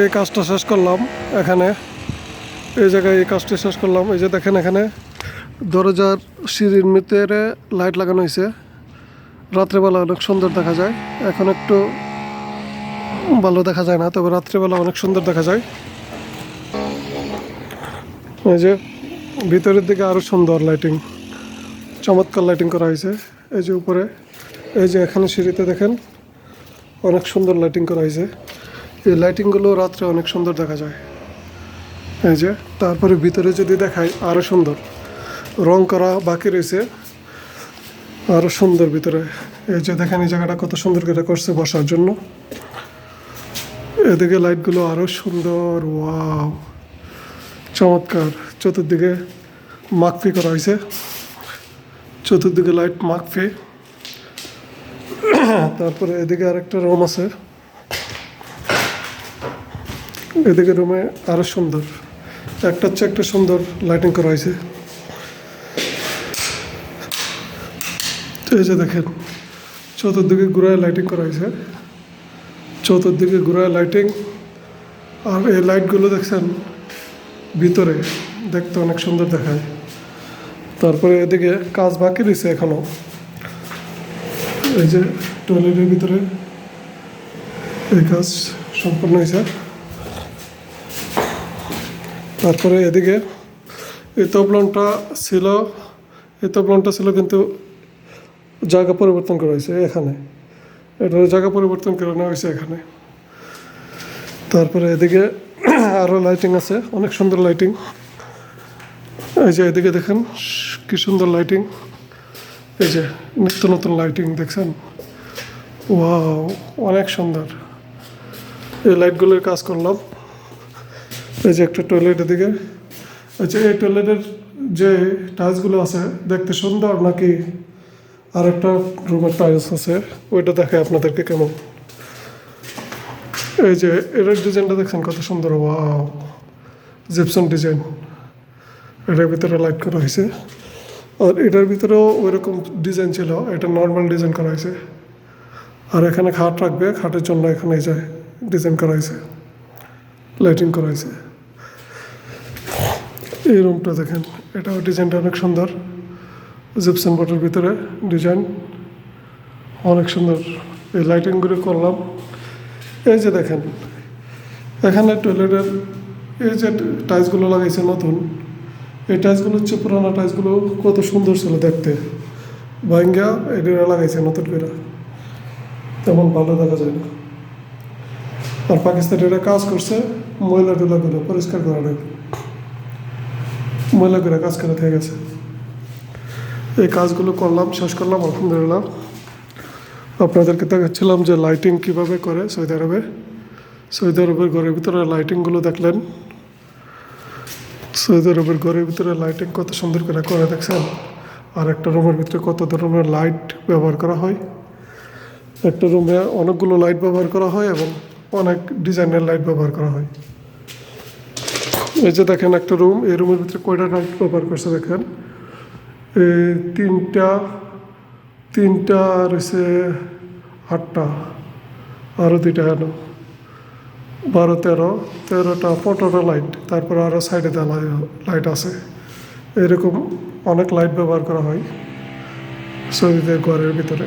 এই কাজটা শেষ করলাম এখানে। এই জায়গায় এই কাজটা শেষ করলাম। এই যে দেখেন এখানে দরজার সিঁড়ির ভিতরে লাইট লাগানো হয়েছে। রাত্রেবেলা অনেক সুন্দর দেখা যায়। এখন একটু ভালো দেখা যায় না, তবে রাত্রেবেলা অনেক সুন্দর দেখা যায়। এই যে ভিতরের দিকে আরও সুন্দর লাইটিং, চমৎকার লাইটিং করা হয়েছে। এই যে উপরে, এই যে এখানে সিঁড়িতে দেখেন, অনেক সুন্দর লাইটিং করা হয়েছে। এই লাইটিংগুলো রাত্রে অনেক সুন্দর দেখা যায়। এই যে, তারপরে ভিতরে যদি দেখাই আরও সুন্দর। রং করা বাকি রয়েছে আরও সুন্দর ভিতরে। এই যে দেখেন, এই জায়গাটা কত সুন্দর করে করছে বসার জন্য। এদিকে লাইটগুলো আরও সুন্দর ওয়াও চমৎকার। চতুর্দিকে মাকফি করা হয়েছে। চতুর্দিকে লাইট মাকফি তারপরে এদিকে আরেকটা রুম আছে। এদিকে রুমে আরও সুন্দর। একটা হচ্ছে একটা সুন্দর লাইটিং করা হয়েছে। এই যে দেখেন, চতুর্দিকে ঘুরায় লাইটিং করা হয়েছে। চতুর্দিকে ঘুরায় লাইটিং আর এই লাইটগুলো দেখছেন, ভিতরে দেখতে অনেক সুন্দর দেখায়। তারপরে এদিকে কাজ বাকি রয়েছে এখনও এই যে টয়লেটের ভিতরে এই কাজ সম্পূর্ণ হয়েছে। তারপরে এদিকে এই তবলনটা ছিল, এই তবলনটা ছিল কিন্তু জায়গা পরিবর্তন করা হয়েছে এখানে। এটা জায়গা পরিবর্তন করে নেওয়া হয়েছে এখানে। তারপরে এদিকে আরও লাইটিং আছে, অনেক সুন্দর লাইটিং এই যে এদিকে দেখেন, কি সুন্দর লাইটিং এই যে নিত্য নতুন লাইটিং দেখছেন? ওয়াও অনেক সুন্দর। এই লাইটগুলোর কাজ করলাম। এই যে একটা টয়লেটের দিকে। আচ্ছা এই টয়লেটের যে টাইলসগুলো আছে, দেখতে সুন্দর নাকি? আর একটা রুমের টাইলস আছে, ওইটা দেখে আপনাদেরকে কেমন? এই যে এটার ডিজাইনটা দেখছেন কত সুন্দর, ওয়াও। জিপসন ডিজাইন এটার ভিতরে লাইট করা হয়েছে। আর এটার ভিতরেও ওইরকম ডিজাইন ছিল, এটা নর্মাল ডিজাইন করা হয়েছে। আর এখানে খাট রাখবে, খাটের জন্য এখানে যায় ডিজাইন করা হয়েছে। লাইটিং করা হয়েছে। এই রুমটা দেখেন, এটাও ডিজাইনটা অনেক সুন্দর। জিপসন বোর্ডের ভিতরে ডিজাইন অনেক সুন্দর এই লাইটিংগুলো করলাম। এই যে দেখেন, এখানে টয়লেটের এই যে টাইলসগুলো লাগাইছে নতুন, এই টাইলসগুলো হচ্ছে পুরানো টাইলসগুলো কত সুন্দর ছিল দেখতে। ভাঙ্গা এটা লাগাইছে নতুন করে। তেমন ভালো দেখা যায় না। আর পাকিস্তান এটা কাজ করছে। ময়লা টুলা করে পরিষ্কার করা নাকি ময়লা করে কাজ করা থেকে গেছে। এই কাজগুলো করলাম, শেষ করলাম, আলহামদুলিল্লাহ। আপনাদেরকে দেখাচ্ছিলাম যে লাইটিং কীভাবে করে সৌদি আরবে। সৌদি আরবের ঘরের ভিতরে লাইটিংগুলো দেখলেন। সৌদি আরবের ঘরের ভিতরে লাইটিং কত সুন্দর করে করে দেখছেন। আর একটা রুমের ভিতরে কত ধরনের লাইট ব্যবহার করা হয়। একটা রুমে অনেকগুলো লাইট ব্যবহার করা হয় এবং অনেক ডিজাইনের লাইট ব্যবহার করা হয়। এই যে দেখেন একটা রুম এই রুমের ভিতরে কয়টা লাইট ব্যবহার করছে দেখেন? তিনটা তিনটা রয়েছে আটটা আরও দুইটা হেন বারো, তেরো, তেরোটা, পনেরোটা লাইট তারপর আরও সাইডে দেওয়া লাইট আছে। এরকম অনেক লাইট ব্যবহার করা হয় সৌদিদের ঘরের ভিতরে।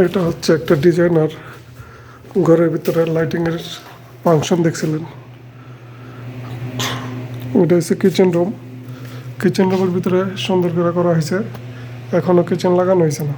এটা হচ্ছে একটা ডিজাইনার ঘরের ভিতরে লাইটিংয়ের ফাংশন দেখছিলেন। ওটা হচ্ছে কিচেন রুম কিচেন রুমের ভিতরে সুন্দর করে করা হয়েছে। এখনও কিচেন লাগানো হয়েছে না।